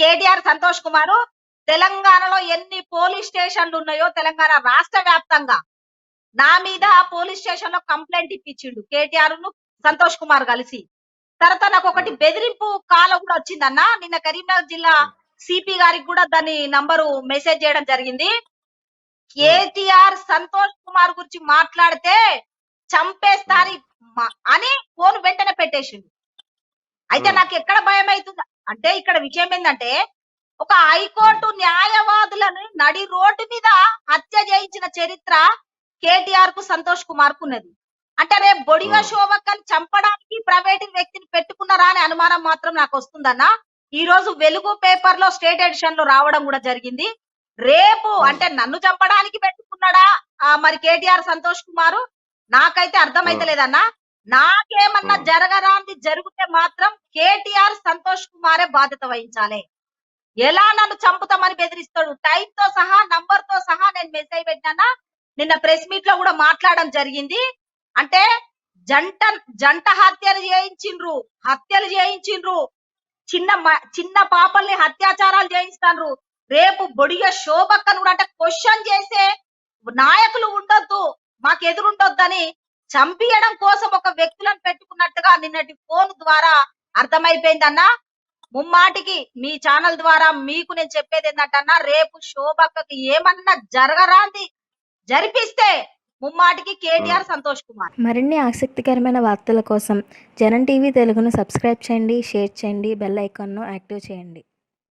కేటీఆర్ సంతోష్ కుమార్ తెలంగాణలో ఎన్ని పోలీస్ స్టేషన్లు ఉన్నాయో తెలంగాణ రాష్ట్ర వ్యాప్తంగా నా మీద పోలీస్ స్టేషన్లో కంప్లైంట్ ఇప్పించిండు కేటీఆర్ను సంతోష్ కుమార్ కలిసి. తర్వాత నాకు ఒకటి బెదిరింపు కాల్ కూడా వచ్చిందన్న. నిన్న కరీంనగర్ జిల్లా సిపి గారికి కూడా దాని నంబరు మెసేజ్ చేయడం జరిగింది. కేటీఆర్ సంతోష్ కుమార్ గురించి మాట్లాడితే చంపేస్తారు అని ఫోన్ వెంటనే పెట్టేసిండు. అయితే. నాకు ఎక్కడ భయం అవుతుంది అంటే ఇక్కడ విషయం ఏంటంటే ఒక హైకోర్టు న్యాయవాదులను నడి రోడ్డు మీద హత్య చేయించిన చరిత్ర కేటీఆర్కు సంతోష్ కుమార్కు ఉన్నది అంటే రేపు బొడిగ Hmm. శోభక్కని చంపడానికి ప్రైవేట్ వ్యక్తిని పెట్టుకున్నారా అనే అనుమానం మాత్రం నాకు వస్తుందన్న. ఈ రోజు వెలుగు పేపర్లో స్టేట్ ఎడిషన్లో రావడం కూడా జరిగింది. రేపు అంటే నన్ను చంపడానికి పెట్టుకున్నాడా మరి కేటీఆర్ సంతోష్ కుమారు? నాకైతే అర్థమైతలేదన్నా. నాకేమన్నా. జరగరాంది జరిగితే మాత్రం కేటీఆర్ సంతోష్ కుమారే బాధ్యత వహించాలి. ఎలా నన్ను చంపుతామని బెదిరిస్తాడు? టైం తో సహా నంబర్తో సహా నేను మెసేజ్ పెట్టినా నిన్న ప్రెస్ మీట్లో కూడా మాట్లాడడం జరిగింది. అంటే జంట జంట హత్యలు చేయించిండ్రు హత్యలు చేయించిండ్రు. చిన్న చిన్న పాపల్ని అత్యాచారాలు చేయిస్తాండ్రు. రేపు బొడిగ శోభక్కను కూడా అంటే క్వశ్చన్ చేసే నాయకులు ఉండొద్దు మాకు ఎదురుండొద్దని చంపియడం కోసం ఒక వ్యక్తులను పెట్టుకున్నట్టుగా నిన్నటి ఫోన్ ద్వారా అర్థమైపోయిందన్నా ముమ్మాటికి మీ ఛానల్ ద్వారా మీకు నేను చెప్పేది ఏంటంటన్నా రేపు శోభక్కకి ఏమన్నా జరగరాంది జరిపిస్తే ముమ్మాటికి కేటీఆర్ సంతోష్ కుమార్. మరిన్ని ఆసక్తికరమైన వార్తల కోసం జనం టీవీ తెలుగును సబ్స్క్రైబ్ చేయండి షేర్ చేయండి బెల్ ఐకాన్ను యాక్టివ్ చేయండి.